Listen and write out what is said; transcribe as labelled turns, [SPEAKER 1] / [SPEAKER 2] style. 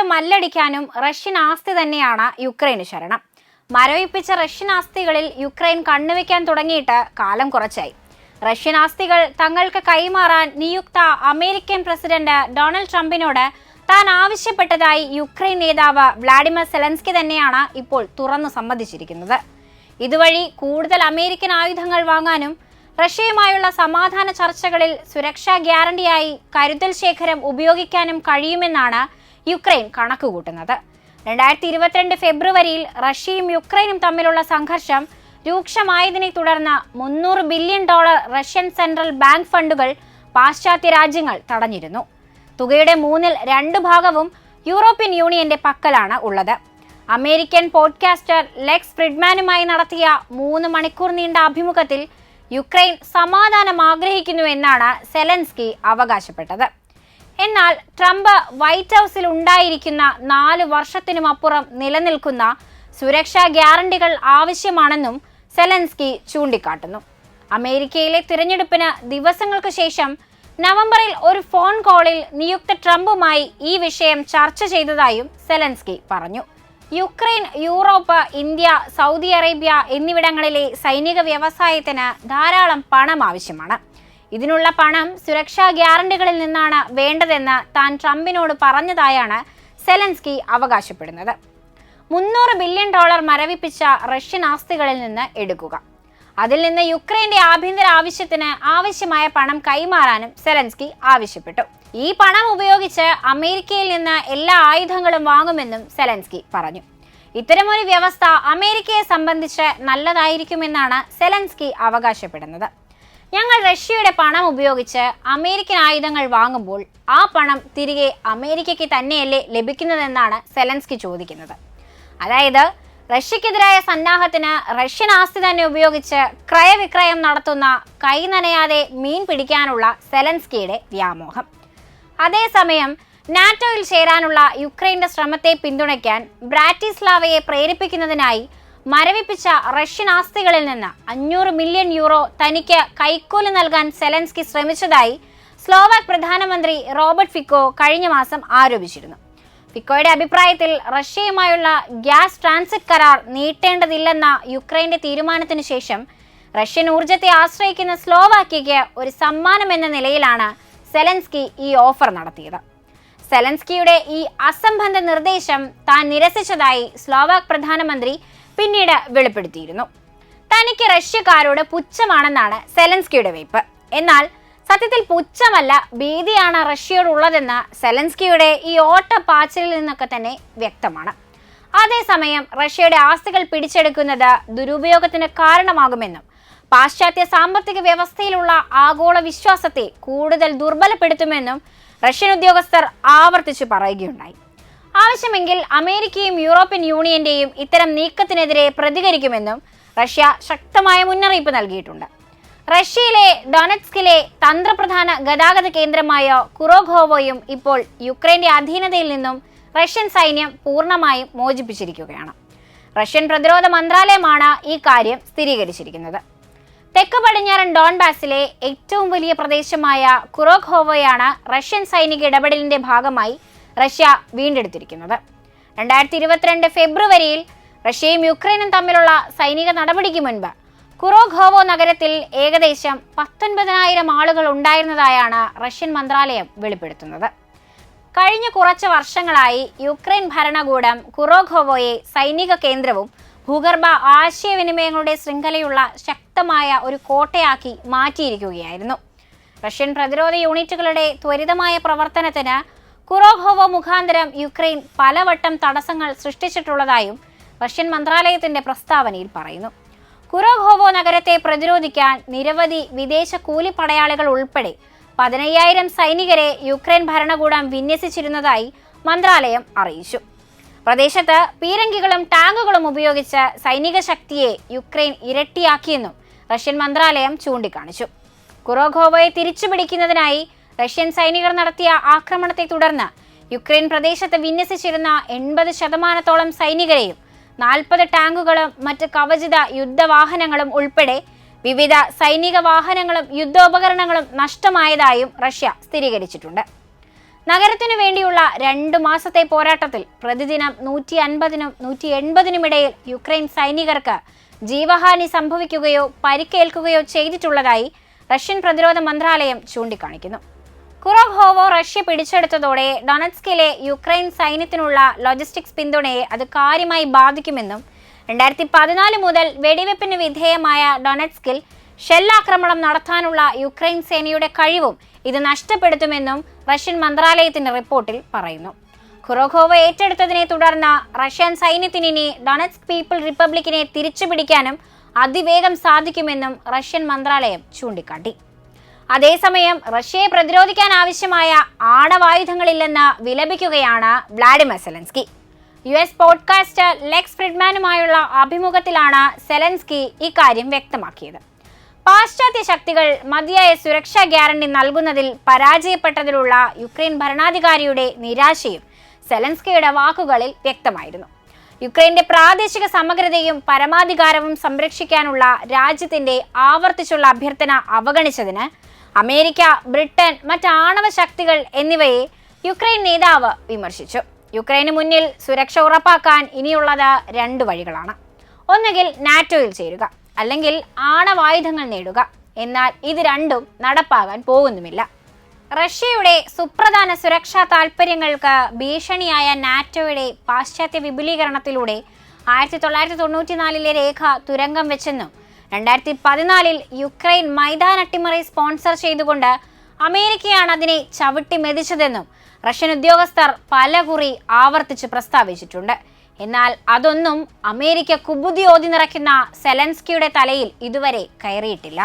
[SPEAKER 1] റഷ്യയോട് മല്ലടിക്കാനും Russian ആസ്തി തന്നെയാണ് യുക്രൈന് ശരണം. മരവിപ്പിച്ച റഷ്യൻ ആസ്തികളിൽ യുക്രൈൻ കണ്ണുവെക്കാൻ തുടങ്ങിയിട്ട് കാലം കുറച്ചായി. റഷ്യൻ ആസ്തികൾ തങ്ങൾക്ക് കൈമാറാൻ നിയുക്ത അമേരിക്കൻ പ്രസിഡന്റ് ഡൊണാൾഡ് ട്രംപിനോട് താൻ ആവശ്യപ്പെട്ടതായി യുക്രൈൻ നേതാവ് വ്ളാഡിമിർ സെലൻസ്കി തന്നെയാണ് ഇപ്പോൾ തുറന്നു സമ്മതിച്ചിരിക്കുന്നത്. ഇതുവഴി കൂടുതൽ അമേരിക്കൻ ആയുധങ്ങൾ വാങ്ങാനും റഷ്യയുമായുള്ള സമാധാന ചർച്ചകളിൽ സുരക്ഷാ ഗ്യാരണ്ടിയായി കരുതൽ ശേഖരം ഉപയോഗിക്കാനും കഴിയുമെന്നാണ് യുക്രൈൻ കണക്കുകൂട്ടുന്നത്. രണ്ടായിരത്തി ഇരുപത്തിരണ്ട് ഫെബ്രുവരിയിൽ റഷ്യയും യുക്രൈനും തമ്മിലുള്ള സംഘർഷം രൂക്ഷമായതിനെ തുടർന്ന് മുന്നൂറ് billion dollar Russian central bank ഫണ്ടുകൾ പാശ്ചാത്യ രാജ്യങ്ങൾ തടഞ്ഞിരുന്നു. തുകയുടെ മൂന്നിൽ രണ്ട് ഭാഗവും യൂറോപ്യൻ യൂണിയന്റെ പക്കലാണ് ഉള്ളത്. അമേരിക്കൻ പോഡ്കാസ്റ്റർ ലെക്സ് ഫ്രിഡ്മാനുമായി നടത്തിയ മൂന്ന് മണിക്കൂർ നീണ്ട അഭിമുഖത്തിൽ യുക്രൈൻ സമാധാനം ആഗ്രഹിക്കുന്നു എന്നാണ് സെലൻസ്കി അവകാശപ്പെട്ടത്. എന്നാൽ ട്രംപ് വൈറ്റ് ഹൗസിൽ ഉണ്ടായിരിക്കുന്ന നാല് വർഷത്തിനുമപ്പുറം നിലനിൽക്കുന്ന സുരക്ഷാ ഗ്യാരണ്ടികൾ ആവശ്യമാണെന്നും സെലൻസ്കി ചൂണ്ടിക്കാട്ടുന്നു. അമേരിക്കയിലെ തിരഞ്ഞെടുപ്പിന് ദിവസങ്ങൾക്ക് ശേഷം നവംബറിൽ ഒരു ഫോൺ കോളിൽ നിയുക്ത ട്രംപുമായി ഈ വിഷയം ചർച്ച ചെയ്തതായും സെലൻസ്കി പറഞ്ഞു. Ukraine Europe India Saudi Arabia എന്നിവിടങ്ങളിലെ സൈനിക വ്യവസായത്തിന് ധാരാളം പണം ആവശ്യമാണ്. ഇതിനുള്ള പണം സുരക്ഷാ ഗ്യാരണ്ടികളിൽ നിന്നാണ് വേണ്ടതെന്ന് താൻ ട്രംപിനോട് പറഞ്ഞതായാണ് സെലൻസ്കി അവകാശപ്പെടുന്നത്. മുന്നൂറ് ബില്യൺ ഡോളർ മരവിപ്പിച്ച റഷ്യൻ ആസ്തികളിൽ നിന്ന് എടുക്കുക. അതിൽ നിന്ന് യുക്രൈന്റെ ആഭ്യന്തര ആവശ്യത്തിന് ആവശ്യമായ പണം കൈമാറാനും സെലൻസ്കി ആവശ്യപ്പെട്ടു. ഈ പണം ഉപയോഗിച്ച് അമേരിക്കയിൽ നിന്ന് എല്ലാ ആയുധങ്ങളും വാങ്ങുമെന്നും സെലൻസ്കി പറഞ്ഞു. ഇത്തരമൊരു വ്യവസ്ഥ അമേരിക്കയെ സംബന്ധിച്ച് നല്ലതായിരിക്കുമെന്നാണ് സെലൻസ്കി അവകാശപ്പെടുന്നത്. ഞങ്ങൾ റഷ്യയുടെ പണം ഉപയോഗിച്ച് അമേരിക്കൻ ആയുധങ്ങൾ വാങ്ങുമ്പോൾ ആ പണം തിരികെ അമേരിക്കയ്ക്ക് തന്നെയല്ലേ ലഭിക്കുന്നതെന്നാണ് സെലൻസ്കി ചോദിക്കുന്നത്. അതായത് റഷ്യക്കെതിരായ സന്നാഹത്തിന് റഷ്യൻ ആസ്തി തന്നെ ഉപയോഗിച്ച് ക്രയവിക്രയം നടത്തുന്ന കൈ നനയാതെ മീൻ പിടിക്കാനുള്ള സെലൻസ്കിയുടെ വ്യാമോഹം. അതേസമയം നാറ്റോയിൽ ചേരാനുള്ള യുക്രൈന്റെ ശ്രമത്തെ പിന്തുണയ്ക്കാൻ ബ്രാറ്റിസ്ലാവയെ പ്രേരിപ്പിക്കുന്നതിനായി മരവിപ്പിച്ച റഷ്യൻ ആസ്തികളിൽ നിന്ന് അഞ്ഞൂറ് മില്യൺ യൂറോ തനിക്ക് കൈക്കൂലി നൽകാൻ സെലൻസ്കി ശ്രമിച്ചതായി സ്ലോവാക് പ്രധാനമന്ത്രി റോബർട്ട് ഫിക്കോ കഴിഞ്ഞ മാസം ആരോപിച്ചിരുന്നു. ഫിക്കോയുടെ അഭിപ്രായത്തിൽ റഷ്യയുമായുള്ള ഗ്യാസ് ട്രാൻസിറ്റ് കരാർ നീട്ടേണ്ടതില്ലെന്ന യുക്രൈന്റെ തീരുമാനത്തിനു ശേഷം റഷ്യൻ ഊർജത്തെ ആശ്രയിക്കുന്ന സ്ലോവാക്യയ്ക്ക് ഒരു സമ്മാനം എന്ന നിലയിലാണ് സെലൻസ്കി ഈ ഓഫർ നടത്തിയത്. സെലൻസ്കിയുടെ ഈ അസംബന്ധ നിർദ്ദേശം താൻ നിരസിച്ചതായി സ്ലോവാക് പ്രധാനമന്ത്രി പിന്നീട് വെളിപ്പെടുത്തിയിരുന്നു. തനിക്ക് റഷ്യക്കാരോട് പുച്ഛമാണെന്നാണ് സെലൻസ്കിയുടെ വെയ്പ്പ്. എന്നാൽ സത്യത്തിൽ പുച്ഛമല്ല ഭീതിയാണ് റഷ്യയോടുള്ളതെന്ന് സെലൻസ്കിയുടെ ഈ ഓട്ടപ്പാച്ചിലിൽ നിന്നൊക്കെ തന്നെ വ്യക്തമാണ്. അതേസമയം റഷ്യയുടെ ആസ്തികൾ പിടിച്ചെടുക്കുന്നത് ദുരുപയോഗത്തിന് കാരണമാകുമെന്നും പാശ്ചാത്യ സാമ്പത്തിക വ്യവസ്ഥയിലുള്ള ആഗോള വിശ്വാസത്തെ കൂടുതൽ ദുർബലപ്പെടുത്തുമെന്നും റഷ്യൻ ഉദ്യോഗസ്ഥർ ആവർത്തിച്ചു പറയുകയുണ്ടായി. ആവശ്യമെങ്കിൽ അമേരിക്കയും യൂറോപ്യൻ യൂണിയന്റെയും ഇത്തരം നീക്കത്തിനെതിരെ പ്രതികരിക്കുമെന്നും റഷ്യ ശക്തമായ മുന്നറിയിപ്പ് നൽകിയിട്ടുണ്ട്. റഷ്യയിലെ ഡൊനറ്റ്സ്കിലെ തന്ത്രപ്രധാന ഗതാഗത കേന്ദ്രമായ കുറോഖോവോയും ഇപ്പോൾ യുക്രൈന്റെ അധീനതയിൽ നിന്നും റഷ്യൻ സൈന്യം പൂർണമായും മോചിപ്പിച്ചിരിക്കുകയാണ്. റഷ്യൻ പ്രതിരോധ മന്ത്രാലയമാണ് ഈ കാര്യം സ്ഥിരീകരിച്ചിരിക്കുന്നത്. തെക്ക് പടിഞ്ഞാറൻ ഡോൺബാസിലെ ഏറ്റവും വലിയ പ്രദേശമായ കുറോഖോവോയാണ് റഷ്യൻ സൈനിക ഇടപെടലിന്റെ ഭാഗമായി റഷ്യ വീണ്ടെടുത്തിരിക്കുന്നത്. രണ്ടായിരത്തി ഇരുപത്തിരണ്ട് ഫെബ്രുവരിയിൽ റഷ്യയും യുക്രൈനും തമ്മിലുള്ള സൈനിക നടപടിക്ക് മുൻപ് കുറോഖോവോ നഗരത്തിൽ ഏകദേശം പത്തൊൻപതിനായിരം ആളുകൾ ഉണ്ടായിരുന്നതായാണ് റഷ്യൻ മന്ത്രാലയം വെളിപ്പെടുത്തുന്നത്. കഴിഞ്ഞ കുറച്ച് വർഷങ്ങളായി യുക്രൈൻ ഭരണകൂടം കുറോഖോവോയെ സൈനിക കേന്ദ്രവും ഭൂഗർഭ ആശയവിനിമയങ്ങളുടെ ശൃംഖലയുള്ള ശക്തമായ ഒരു കോട്ടയാക്കി മാറ്റിയിരിക്കുകയായിരുന്നു. റഷ്യൻ പ്രതിരോധ യൂണിറ്റുകളുടെ ത്വരിതമായ പ്രവർത്തനത്തിന് കുറോഖോവോ മുഖാന്തരം യുക്രൈൻ പലവട്ടം തടസ്സങ്ങൾ സൃഷ്ടിച്ചിട്ടുള്ളതായും റഷ്യൻ മന്ത്രാലയത്തിന്റെ പ്രസ്താവനയിൽ പറയുന്നു. കുറോഹോവോ നഗരത്തെ പ്രതിരോധിക്കാൻ നിരവധി വിദേശ കൂലിപ്പടയാളികൾ ഉൾപ്പെടെ പതിനയ്യായിരം സൈനികരെ യുക്രൈൻ ഭരണകൂടം വിന്യസിച്ചിരുന്നതായി മന്ത്രാലയം അറിയിച്ചു. പ്രദേശത്ത് പീരങ്കികളും ടാങ്കുകളും ഉപയോഗിച്ച് സൈനിക ശക്തിയെ യുക്രൈൻ ഇരട്ടിയാക്കിയെന്നും റഷ്യൻ മന്ത്രാലയം ചൂണ്ടിക്കാണിച്ചു. കുറോഖോവയെ തിരിച്ചുപിടിക്കുന്നതിനായി റഷ്യൻ സൈനികർ നടത്തിയ ആക്രമണത്തെ തുടർന്ന് യുക്രൈൻ പ്രദേശത്ത് വിന്യസിച്ചിരുന്ന എൺപത് ശതമാനത്തോളം സൈനികരെയും നാൽപ്പത് ടാങ്കുകളും മറ്റ് കവചിത യുദ്ധവാഹനങ്ങളും ഉൾപ്പെടെ വിവിധ സൈനിക വാഹനങ്ങളും യുദ്ധോപകരണങ്ങളും നഷ്ടമായതായും റഷ്യ സ്ഥിരീകരിച്ചിട്ടുണ്ട്. നഗരത്തിനു വേണ്ടിയുള്ള രണ്ടു മാസത്തെ പോരാട്ടത്തിൽ പ്രതിദിനം നൂറ്റി അൻപതിനും നൂറ്റി എൺപതിനും ഇടയിൽ യുക്രൈൻ സൈനികർക്ക് ജീവഹാനി സംഭവിക്കുകയോ പരിക്കേൽക്കുകയോ ചെയ്തിട്ടുള്ളതായി റഷ്യൻ പ്രതിരോധ മന്ത്രാലയം ചൂണ്ടിക്കാണിക്കുന്നു. കുറോഹോവോ റഷ്യ പിടിച്ചെടുത്തതോടെ ഡൊണറ്റ്സ്കിലെ യുക്രൈൻ സൈന്യത്തിനുള്ള ലോജിസ്റ്റിക്സ് പിന്തുണയെ അത് കാര്യമായി ബാധിക്കുമെന്നും രണ്ടായിരത്തി പതിനാല് മുതൽ വെടിവെപ്പിന് വിധേയമായ ഡൊണറ്റ്സ്കിൽ ഷെല്ലാക്രമണം നടത്താനുള്ള യുക്രൈൻ സേനയുടെ കഴിവും ഇത് നഷ്ടപ്പെടുത്തുമെന്നും റഷ്യൻ മന്ത്രാലയത്തിന്റെ റിപ്പോർട്ടിൽ പറയുന്നു. ഖുറോഖോവ ഏറ്റെടുത്തതിനെ തുടർന്ന് റഷ്യൻ സൈന്യത്തിന് ഇനി പീപ്പിൾ റിപ്പബ്ലിക്കിനെ തിരിച്ചുപിടിക്കാനും അതിവേഗം സാധിക്കുമെന്നും റഷ്യൻ മന്ത്രാലയം ചൂണ്ടിക്കാട്ടി. അതേസമയം റഷ്യയെ പ്രതിരോധിക്കാൻ ആവശ്യമായ ആണവായുധങ്ങളില്ലെന്ന് വിലപിക്കുകയാണ് Vladimir Zelensky. U S podcaster Lex ഫ്രിഡ്മാനുമായുള്ള അഭിമുഖത്തിലാണ് സെലൻസ്കി ഇക്കാര്യം വ്യക്തമാക്കിയത്. പാശ്ചാത്യ ശക്തികൾ മതിയായ സുരക്ഷാ ഗ്യാരണ്ടി നൽകുന്നതിൽ പരാജയപ്പെട്ടതിലുള്ള യുക്രൈൻ ഭരണാധികാരിയുടെ നിരാശയും സെലൻസ്കിയുടെ വാക്കുകളിൽ വ്യക്തമായിരുന്നു. യുക്രൈന്റെ പ്രാദേശിക സമഗ്രതയും പരമാധികാരവും സംരക്ഷിക്കാനുള്ള രാജ്യത്തിന്റെ ആവർത്തിച്ചുള്ള അഭ്യർത്ഥന അവഗണിച്ചതിന് അമേരിക്ക ബ്രിട്ടൻ മറ്റ് ആണവ ശക്തികൾ എന്നിവയെ യുക്രൈൻ നേതാവ് വിമർശിച്ചു. യുക്രൈന് മുന്നിൽ സുരക്ഷ ഉറപ്പാക്കാൻ ഇനിയുള്ളത് രണ്ട് വഴികളാണ്. ഒന്നുകിൽ നാറ്റോയിൽ ചേരുക അല്ലെങ്കിൽ ആണവായുധങ്ങൾ നേടുക. എന്നാൽ ഇത് രണ്ടും നടപ്പാകാൻ പോകുന്നുമില്ല. റഷ്യയുടെ സുപ്രധാന സുരക്ഷാ താൽപ്പര്യങ്ങൾക്ക് ഭീഷണിയായ നാറ്റോയുടെ പാശ്ചാത്യ വിപുലീകരണത്തിലൂടെ ആയിരത്തി തൊള്ളായിരത്തി തൊണ്ണൂറ്റിനാലിലെ രേഖ തുരങ്കം വെച്ചെന്നും രണ്ടായിരത്തി പതിനാലിൽ യുക്രൈൻ മൈതാൻ അട്ടിമറി സ്പോൺസർ ചെയ്തുകൊണ്ട് അമേരിക്കയാണ് അതിനെ ചവിട്ടി മെതിച്ചതെന്നും റഷ്യൻ ഉദ്യോഗസ്ഥർ പലകുറി ആവർത്തിച്ച് പ്രസ്താവിച്ചിട്ടുണ്ട്. എന്നാൽ അതൊന്നും അമേരിക്ക കുബുതി ഓതി നിറയ്ക്കുന്ന സെലൻസ്കിയുടെ തലയിൽ ഇതുവരെ കയറിയിട്ടില്ല.